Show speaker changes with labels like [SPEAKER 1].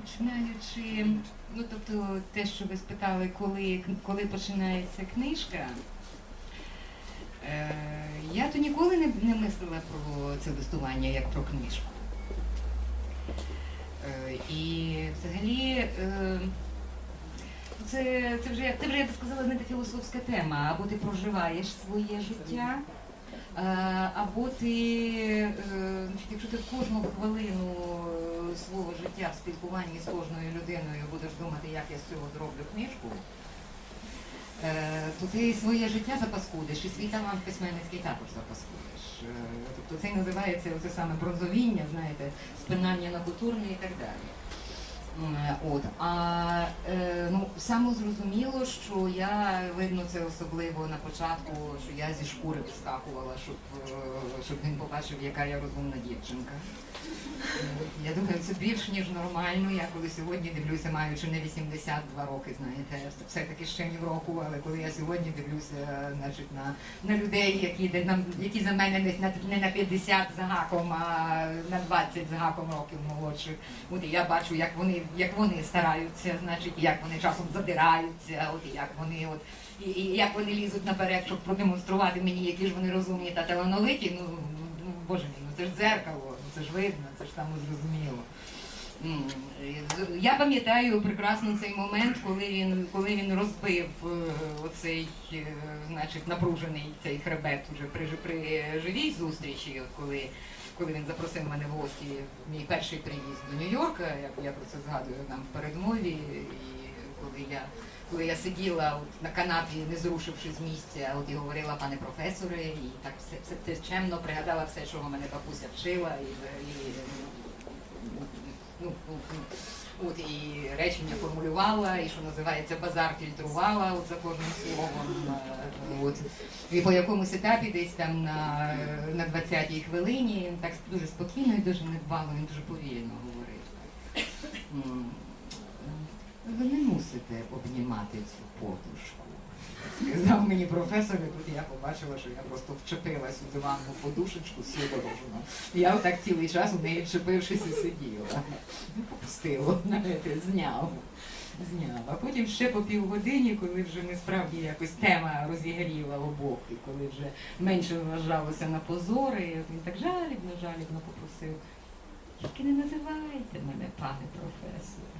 [SPEAKER 1] Починаючи, ну тобто те, що ви спитали, коли, коли починається книжка, е, я то ніколи не, не мислила про це листування як про книжку. Е, і взагалі е, це, це, вже, це вже, я б сказала, та філософська тема, або ти проживаєш своє життя. Е, Або ти, е, якщо ти кожну хвилину свого життя в спілкуванні з кожною людиною будеш думати, як я з цього зроблю книжку, е, то ти своє життя запаскудиш і свій талант письменницький також запаскудиш. Е, Тобто це називається оце саме бронзовіння, знаєте, спинання на кутурне і так далі. От, а е, ну, саме зрозуміло, що я видно це особливо на початку, що я зі шкури вскакувала, щоб, щоб він побачив, яка я розумна дівчинка. Я думаю, це більш ніж нормально. Я коли сьогодні дивлюся, маючи не 82 роки, знаєте, все-таки ще ні в року, але коли я сьогодні дивлюся значить, на, на людей, які, де нам- які за мене десь на, не на 50 з гаком, а на 20 з гаком років молодших. От я бачу, як вони, як вони стараються, значить, як вони часом задираються, от як вони от. І, і як вони лізуть наперед, щоб продемонструвати мені, які ж вони розумні та талановиті. Ну боже мій, ну це ж дзеркало, ну це ж видно, це ж саме зрозуміло. Я пам'ятаю прекрасно цей момент, коли він, коли він розбив е, оцей, е, значить, напружений цей хребет уже при, при живій зустрічі, коли, коли він запросив мене в гості, мій перший приїзд до Нью-Йорка, я, я про це згадую нам в передмові, і коли я коли я сиділа на канапі, не зрушивши з місця, от і говорила пане професоре, і так все, все, все чемно пригадала все, чого мене бабуся вчила, і взагалі ну, ну, ну, от і речення формулювала, і що називається базар фільтрувала от за кожним словом. е, От. І по якомусь етапі, десь там на, на 20-й хвилині, так дуже спокійно і дуже недбало, він дуже повільно говорив. Мусите обнімати цю подушку. Сказав мені професор, і тут я побачила, що я просто вчепилась у диванну подушечку судорожно. Я отак цілий час у неї вчепившись і сиділа. Ну, Попустило, знаєте, зняв. Зняв. А потім ще по півгодині, коли вже ми справді якось тема розігріла обох, і коли вже менше вважалося на позори, він так жалібно, жалібно попросив. Тільки не називайте мене, пане професоре.